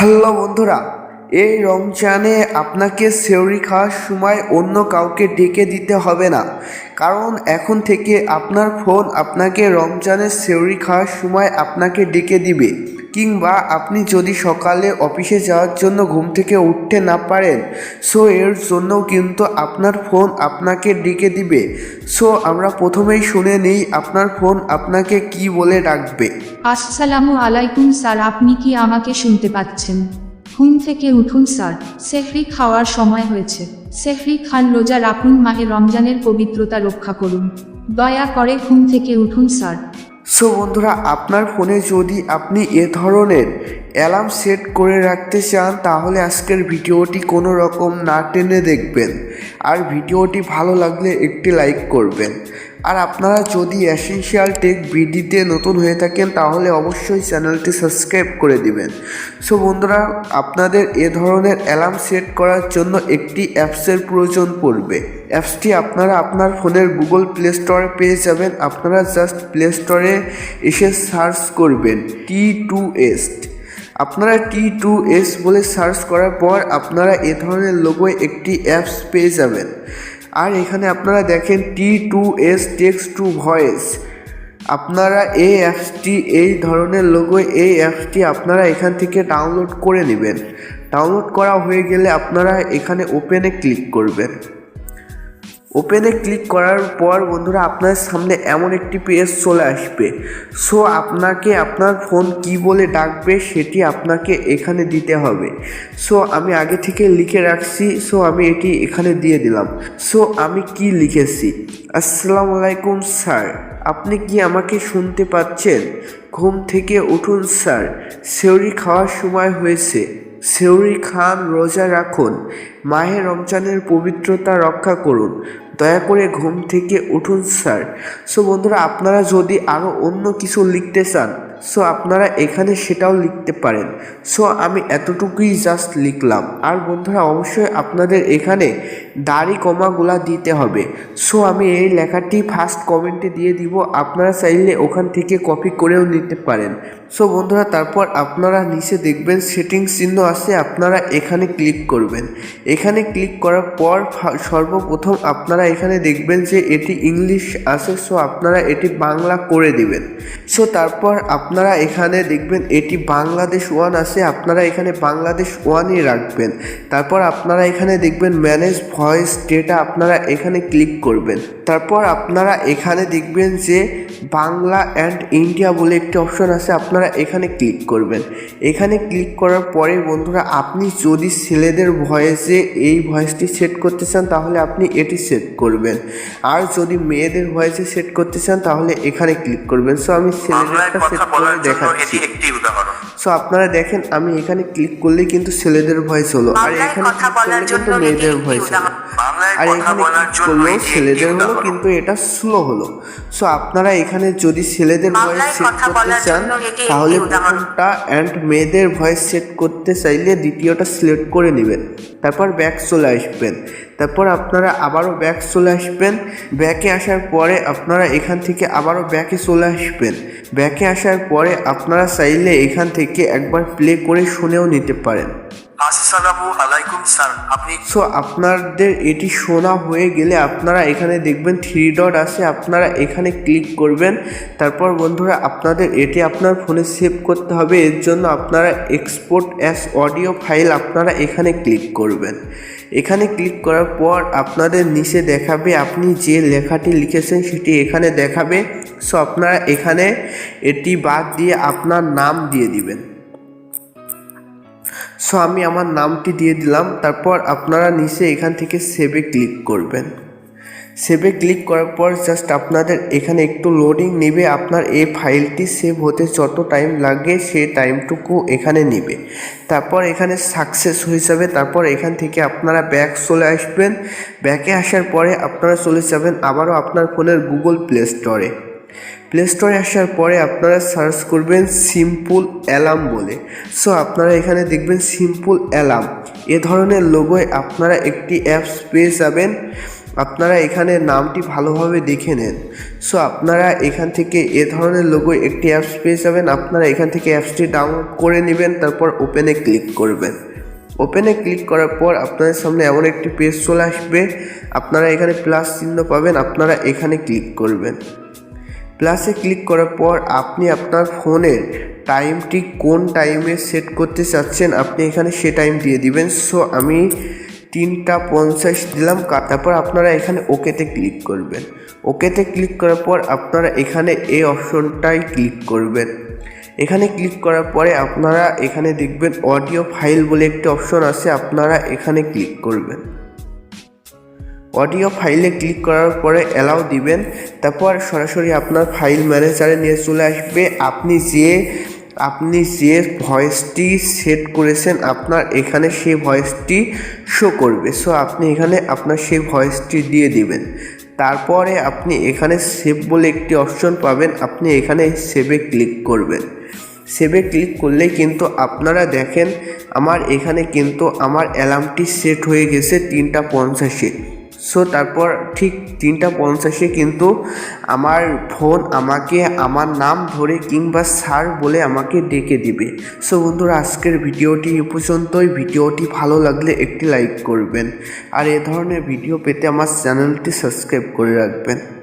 Hello বন্ধুরা, এই রমজানে আপনাকে সেউরি খাওয়ার সময় অন্য কাউকে ডেকে দিতে হবে না। কারণ এখন থেকে আপনার ফোন আপনাকে রমজানের সেউরি খাওয়ার সময় আপনাকে ডেকে দিবে। কিংবা আপনি যদি সকালে অফিসে যাওয়ার জন্য ঘুম থেকে উঠতে না পারেন, সো এর জন্য কিন্তু আপনার ফোন আপনাকে ডেকে দিবে। সো আমরা প্রথমেই শুনে নিই আপনার ফোন আপনাকে কি বলে ডাকবে। আসসালামু আলাইকুম স্যার, আপনি কি আমাকে শুনতে পাচ্ছেন? ঘুম থেকে উঠুন স্যার, সেহরি খাওয়ার সময় হয়েছে। সেহরি খান রোজা রাখুন, মাহে রমজানের পবিত্রতা রক্ষা করুন। দয়া করে ঘুম থেকে উঠুন স্যার। সো বন্ধুরা, আপনার ফোনে যদি আপনি এ ধরনের অ্যালার্ম সেট করে রাখতে চান, তাহলে আজকের ভিডিওটি কোনো রকম না টেনে দেখবেন। আর ভিডিওটি ভালো লাগলে একটি লাইক করবেন। আর আপনারা যদি অ্যাসেনশিয়াল টেক বিডিতে নতুন হয়ে থাকেন, তাহলে অবশ্যই চ্যানেলটি সাবস্ক্রাইব করে দিবেন। সো বন্ধুরা, আপনাদের এ ধরনের অ্যালার্ম সেট করার জন্য একটি অ্যাপসের প্রয়োজন পড়বে। অ্যাপসটি আপনারা আপনার ফোনের গুগল প্লে স্টোরে পেয়ে যাবেন। আপনারা জাস্ট প্লে স্টোরে এসে সার্চ করবেন টি টু এস আপনারা টি টু এস বলে সার্চ করার পর আপনারা এ ধরনের লোগোয় একটি অ্যাপস পেয়ে যাবেন। আর এখানে আপনারা দেখেন T to S text to voice আপনারা এই অ্যাপসটি এই ধরনের লোগোয় এই অ্যাপসটি আপনারা এখান থেকে ডাউনলোড করে নেবেন। ডাউনলোড করা হয়ে গেলে আপনারা এখানে ওপেনে ক্লিক করবেন। ওপেনে ক্লিক করার পর বন্ধুরা আপনার সামনে এমন একটি পেজ চলে আসবে। সো আপনাকে আপনার ফোন কি বলে ডাকবে সেটি আপনাকে এখানে দিতে হবে। সো আমি আগে থেকে লিখে রাখছি। সো আমি এটি এখানে দিয়ে দিলাম। সো আমি কি লিখেছি? আসসালামু আলাইকুম, স্যার। আপনি কি আমাকে শুনতে পাচ্ছেন? ঘুম থেকে উঠুন, স্যার। সেউরি খাওয়ার সময় হয়েছে। সেউরি খান রোজা রাখুন, মাহে রমজানের পবিত্রতা রক্ষা করুন। দয়া করে ঘুম থেকে উঠুন, স্যার। সো বন্ধুরা, আপনারা যদি আরও অন্য কিছু লিখতে চান, সো আপনারা এখানে সেটাও লিখতে পারেন। সো আমি এতটুকুই জাস্ট লিখলাম। আর বন্ধুরা, অবশ্যই আপনাদের এখানে দাড়ি কমাগুলা দিতে হবে। সো আমি এই লেখাটি ফার্স্ট কমেন্টে দিয়ে দিব। আপনারা চাইলে ওখান থেকে কপি করেও নিতে পারেন। সো বন্ধুরা, তারপর আপনারা নিচে দেখবেন সেটিং চিহ্ন আছে, আপনারা এখানে ক্লিক করবেন। এখানে ক্লিক করার পর সর্বপ্রথম আপনারা এখানে দেখবেন যে এটি ইংলিশ আছে সো আপনারা এটি বাংলা করে দিবেন। সো তারপর আপনারা এখানে দেখবেন এটি বাংলাদেশ ওয়ান আছে, আপনারা এখানে বাংলাদেশ ওয়ানই রাখবেন। তারপর আপনারা এখানে দেখবেন ম্যানেজ ভয়েস ডেটা আপনারা এখানে ক্লিক করবেন। তারপর আপনারা এখানে দেখবেন যে বাংলা অ্যান্ড ইন্ডিয়া বলে একটি অপশন আছে আপনারা এখানে ক্লিক করবেন। এখানে ক্লিক করার পরে বন্ধুরা আপনি যদি ছেলেদের ভয়েসে এই ভয়েসটি সেট করতে চান তাহলে আপনি এটি সেট করবেন। আর যদি মেয়েদের ভয়েসে সেট করতে চান তাহলে এখানে ক্লিক করবেন। সো আমি ছেলেদেরটা সেট করে দেখাচ্ছি। একটি সো আপনারা দেখেন আমি এখানে ক্লিক করলেই কিন্তু ছেলেদের ভয়েস হলো। আর এখানে ক্লিক করলে কিন্তু মেয়েদের ভয়েস হলো। আর এখানে ক্লিক করলেও ছেলেদের হলো কিন্তু এটা স্লো হলো। সো আপনারা এখানে যদি ছেলেদের ভয়েস সেট করতে চান তাহলে প্রথমটা অ্যান্ড মেয়েদের ভয়েস সেট করতে চাইলে দ্বিতীয়টা সিলেক্ট করে নেবেন। তারপর ব্যাক চলে আসবেন। তারপর আপনারা আবারও ব্যাক চলে আসবেন। ব্যাকে আসার পরে আপনারা এখান থেকে আবারও ব্যাকে চলে আসবেন। ব্যাকে আসার পরে আপনারা চাইলে এখান থেকে একবার প্লে করে শুনেও নিতে পারেন। আসসালামু আলাইকুম, স্যার। আপনি সো আপনাদের এটি শোনা হয়ে গেলে আপনারা এখানে দেখবেন থ্রি ডট আছে, আপনারা এখানে ক্লিক করবেন। তারপর বন্ধুরা, আপনাদের এটি আপনার ফোনে সেভ করতে হবে। এর জন্য আপনারা এক্সপোর্ট অ্যাস অডিও ফাইল আপনারা এখানে ক্লিক করবেন। এখানে ক্লিক করার পর আপনাদের নিচে দেখাবে আপনি যে লেখাটি লিখেছেন সেটি এখানে দেখাবে। সো আপনারা এখানে এটি বাদ দিয়ে আপনার নাম দিয়ে দিবেন। সো আমি আমার নামটি দিয়ে দিলাম। তারপর আপনারা নিচে এখান থেকে সেভে ক্লিক করবেন। সেভে ক্লিক করার পর জাস্ট আপনাদের এখানে একটু লোডিং নেবে। আপনার এই ফাইলটি সেভ হতে যত টাইম লাগে, সেই টাইমটুকু এখানে নেবে। তারপর এখানে সাকসেস হয়ে যাবে তারপর এখান থেকে আপনারা ব্যাক চলে আসবেন। ব্যাকে আসার পরে আপনারা চলে যাবেন আবারও আপনার ফোনের গুগল প্লে স্টোরে প্লে স্টোরে আসার পরে আপনারা সার্চ করবেন সিম্পল অ্যালার্ম বলে। সো আপনারা এখানে দেখবেন সিম্পল অ্যালার্ম এ ধরনের লোগোয় আপনারা একটি অ্যাপস পেয়ে যাবেন। আপনারা এখানে নামটি ভালোভাবে দেখে নেন। সো আপনারা এখান থেকে এ ধরনের লোগো একটি অ্যাপস পেয়ে যাবেন। আপনারা এখান থেকে অ্যাপসটি ডাউনলোড করে নেবেন, তারপর ওপেনে ক্লিক করবেন। ওপেনে ক্লিক করার পর আপনাদের সামনে এমন একটি পেজ চলে আসবে। আপনারা এখানে প্লাস চিহ্ন পাবেন। আপনারা এখানে ক্লিক করবেন। প্লাসে ক্লিক করার পর আপনি আপনার ফোনের টাইমটি কোন টাইমে সেট করতে চাচ্ছেন, আপনি এখানে সে টাইম দিয়ে দিবেন। সো, আমি তিনটা পঞ্চাশ দিলাম তারপর আপনারা এখানে ওকেতে ক্লিক করবেন। ওকেতে ক্লিক করার পর আপনারা এখানে এই অপশনটাই ক্লিক করবেন। এখানে ক্লিক করার পরে আপনারা এখানে দেখবেন অডিও ফাইল বলে একটি অপশন আছে, আপনারা এখানে ক্লিক করবেন। অডিও ফাইলে ক্লিক করার পরে অ্যালাউ দিবেন। তারপর সরাসরি আপনার ফাইল ম্যানেজারে নিয়ে চলে আসবে। আপনি যে আপনি যে ভয়েসটি সেট করেছেন, আপনার এখানে সেই ভয়েসটি শো করবে। সো আপনি এখানে আপনার সেই ভয়েসটি দিয়ে দিবেন। তারপরে আপনি এখানে সেভ বলে একটি অপশন পাবেন। আপনি এখানে সেভে ক্লিক করবেন। সেভে ক্লিক করলেই কিন্তু আপনারা দেখেন, আমার এখানে কিন্তু আমার অ্যালার্মটি সেট হয়ে গেছে তিনটা পঞ্চাশে। সো তারপর ঠিক তিনটা পঞ্চাশে কিন্তু আমার ফোন আমাকে, আমার নাম ধরে কিংবা স্যার বলে আমাকে ডেকে দিবে। সো বন্ধুরা, আজকের ভিডিওটি এ পর্যন্তই। ভিডিওটি ভালো লাগলে একটি লাইক করবেন। আর এ ধরনের ভিডিও পেতে আমার চ্যানেলটি সাবস্ক্রাইব করে রাখবেন।